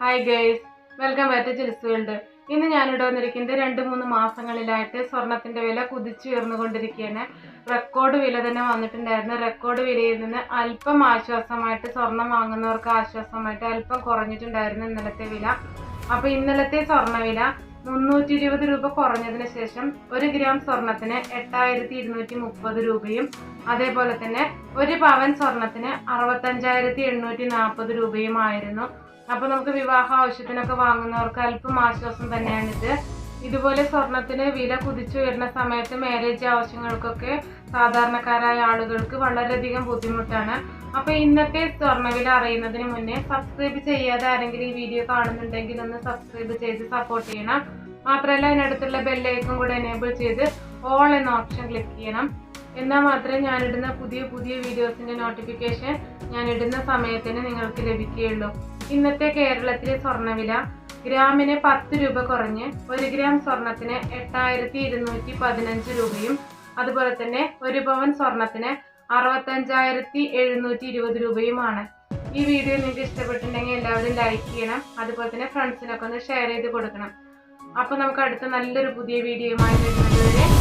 Hi guys welcome back to Jil's world ഇന്ന് ഞാനിവിടെ വന്നിരിക്കുന്നത് രണ്ട് മൂന്ന് മാസങ്ങളിലായിട്ട് സ്വർണത്തിന്റെ വില കുതിച്ചുയർന്നുകൊണ്ടിരിക്കുകയാണ് റെക്കോർഡ് വില തന്നെ വന്നിട്ടുണ്ടായിരുന്നു. റെക്കോർഡ് വിലയിൽ നിന്ന് അല്പം ആശ്വാസമായിട്ട് സ്വർണം വാങ്ങുന്നവർക്ക് ആശ്വാസമായിട്ട് അല്പം കുറഞ്ഞിട്ടുണ്ടായിരുന്നു ഇന്നലത്തെ വില. അപ്പോൾ ഇന്നലത്തെ സ്വർണവില മുന്നൂറ്റി ഇരുപത് രൂപ കുറഞ്ഞതിന് ശേഷം ഒരു ഗ്രാം സ്വർണത്തിന് എട്ടായിരത്തി ഇരുന്നൂറ്റി മുപ്പത് രൂപയും അതേപോലെ തന്നെ ഒരു പവൻ സ്വർണത്തിന് അറുപത്തഞ്ചായിരത്തി എണ്ണൂറ്റി നാൽപ്പത് രൂപയുമായിരുന്നു. അപ്പൊ നമുക്ക് വിവാഹ ആവശ്യത്തിനൊക്കെ വാങ്ങുന്നവർക്ക് അല്പം ആശ്വാസം തന്നെയാണിത്. ഇതുപോലെ സ്വർണത്തിന് വില കുതിച്ചു വരുന്ന സമയത്ത് മാരേജ് ആവശ്യങ്ങൾക്കൊക്കെ സാധാരണക്കാരായ ആളുകൾക്ക് വളരെയധികം ബുദ്ധിമുട്ടാണ്. അപ്പൊ ഇന്നത്തെ സ്വർണവില അറിയുന്നതിന് മുന്നേ സബ്സ്ക്രൈബ് ചെയ്യാതെ ആരെങ്കിലും ഈ വീഡിയോ കാണുന്നുണ്ടെങ്കിൽ ഒന്ന് സബ്സ്ക്രൈബ് ചെയ്ത് സപ്പോർട്ട് ചെയ്യണം. മാത്രമല്ല അതിനടുത്തുള്ള ബെല്ലൈക്കും കൂടെ എനേബിൾ ചെയ്ത് ഓൾ എന്ന ഓപ്ഷൻ ക്ലിക്ക് ചെയ്യണം. എന്നാൽ മാത്രമേ ഞാനിടുന്ന പുതിയ പുതിയ വീഡിയോസിന്റെ നോട്ടിഫിക്കേഷൻ ഞാനിടുന്ന സമയത്തിന് നിങ്ങൾക്ക് ലഭിക്കുകയുള്ളൂ. ഇന്നത്തെ കേരളത്തിലെ സ്വർണവില ഗ്രാമിന് പത്ത് രൂപ കുറഞ്ഞ് ഒരു ഗ്രാം സ്വർണത്തിന് എട്ടായിരത്തി ഇരുന്നൂറ്റി പതിനഞ്ച് രൂപയും അതുപോലെ തന്നെ ഒരു പവൻ സ്വർണത്തിന് അറുപത്തഞ്ചായിരത്തി എഴുന്നൂറ്റി ഇരുപത് രൂപയുമാണ്. ഈ വീഡിയോ നിങ്ങൾക്ക് ഇഷ്ടപ്പെട്ടിട്ടുണ്ടെങ്കിൽ എല്ലാവരും ലൈക്ക് ചെയ്യണം അതുപോലെ തന്നെ ഫ്രണ്ട്സിനൊക്കെ ഒന്ന് ഷെയർ ചെയ്ത് കൊടുക്കണം. അപ്പൊ നമുക്ക് അടുത്ത നല്ലൊരു പുതിയ വീഡിയോയുമായി വരുന്നത് വരെ